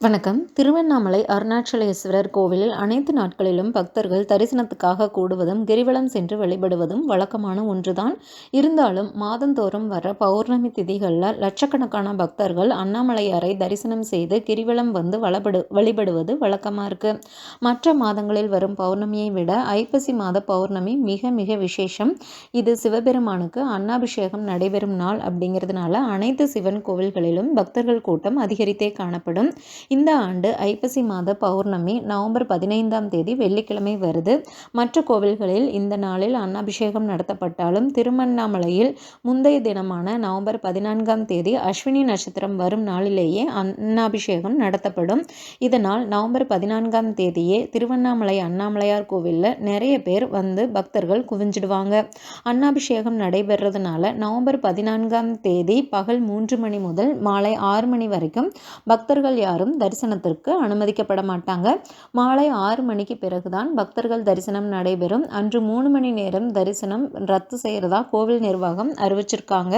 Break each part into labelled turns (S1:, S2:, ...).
S1: வணக்கம். திருவண்ணாமலை அருணாச்சலேஸ்வரர் கோவிலில் அனைத்து நாட்களிலும் பக்தர்கள் தரிசனத்துக்காக கூடுவதும் கிரிவலம் சென்று வழிபடுவதும் வழக்கமான ஒன்றுதான். இருந்தாலும் மாதந்தோறும் வர பௌர்ணமி திதிகளில் லட்சக்கணக்கான பக்தர்கள் அண்ணாமலையாரை தரிசனம் செய்து கிரிவலம் வந்து வளபடு வழிபடுவது வழக்கமாக இருக்கு. மற்ற மாதங்களில் வரும் பௌர்ணமியை விட ஐப்பசி மாத பௌர்ணமி மிக மிக விசேஷம். இது சிவபெருமானுக்கு அன்னாபிஷேகம் நடைபெறும் நாள் அப்படிங்கிறதுனால அனைத்து சிவன் கோவில்களிலும் பக்தர்கள் கூட்டம் அதிகரித்தே காணப்படும். இந்த ஆண்டு ஐப்பசி மாத பௌர்ணமி நவம்பர் பதினைந்தாம் தேதி வெள்ளிக்கிழமை வருது. மற்ற கோவில்களில் இந்த நாளில் அன்னாபிஷேகம் நடத்தப்பட்டாலும் திருமண்ணாமலையில் முந்தைய தினமான நவம்பர் பதினான்காம் தேதி அஸ்வினி நட்சத்திரம் வரும் நாளிலேயே அன்னாபிஷேகம் நடத்தப்படும். இதனால் நவம்பர் பதினான்காம் தேதியே திருவண்ணாமலை அண்ணாமலையார் கோவிலில் நிறைய பேர் வந்து பக்தர்கள் குவிஞ்சிடுவாங்க. அன்னாபிஷேகம் நடைபெறதுனால நவம்பர் பதினான்காம் தேதி பகல் மூன்று மணி முதல் மாலை ஆறு மணி வரைக்கும் பக்தர்கள் யாரும் தரிசனத்திற்கு அனுமதிக்கப்பட மாட்டாங்க மாலை ஆறு மணிக்கு பிறகுதான் பக்தர்கள் தரிசனம் நடைபெறும். அன்று மூணு மணி நேரம் தரிசனம் ரத்து செய்கிறதா கோவில் நிர்வாகம் அறிவிச்சிருக்காங்க.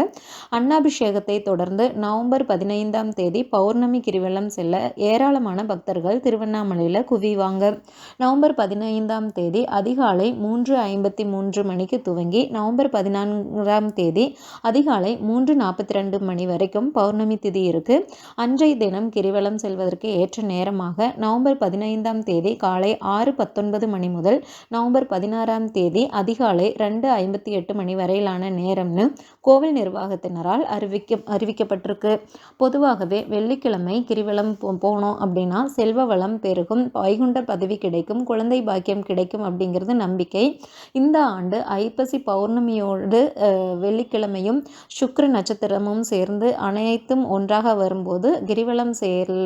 S1: அன்னாபிஷேகத்தை தொடர்ந்து நவம்பர் பதினைந்தாம் தேதி பௌர்ணமி கிரிவலம் செல்ல ஏராளமான பக்தர்கள் திருவண்ணாமலையில் குவிவாங்க. நவம்பர் பதினைந்தாம் தேதி அதிகாலை மூன்று ஐம்பத்தி மூன்று மணிக்கு துவங்கி நவம்பர் பதினான்காம் தேதி அதிகாலை மூன்று நாற்பத்தி ரெண்டு மணி வரைக்கும் பௌர்ணமி திதி இருக்கு. அன்றைய தினம் கிரிவலம் செல்வதற்கு செல்வதற்கு ஏற்ற நேரமாக நவம்பர் பதினைந்தாம் தேதி காலை ஆறு பத்தொன்பது மணி முதல் நவம்பர் பதினாறாம் தேதி அதிகாலை ரெண்டு ஐம்பத்தி எட்டு மணி வரையிலான நேரம்னு கோவில் நிர்வாகத்தினரால் அறிவிக்க அறிவிக்கப்பட்டிருக்கு. பொதுவாகவே வெள்ளிக்கிழமை கிரிவலம் போனோம் அப்படின்னா செல்வ வளம் பெருகும் வைகுண்ட பதவி கிடைக்கும் குழந்தை பாக்கியம் கிடைக்கும் அப்படிங்கிறது நம்பிக்கை. இந்த ஆண்டு ஐப்பசி பௌர்ணமியோடு வெள்ளிக்கிழமையும் சுக்ர நட்சத்திரமும் சேர்ந்து அனைத்தும் ஒன்றாக வரும்போது கிரிவலம் சேர்ற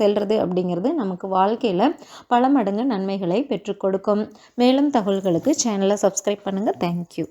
S1: செல்வது அப்படிங்கிறது நமக்கு வாழ்க்கையில் பல மடங்கு நன்மைகளை பெற்றுக் கொடுக்கும். மேலும் தகவல்களுக்கு சேனலை சப்ஸ்கிரைப் பண்ணுங்கள் தேங்க்யூ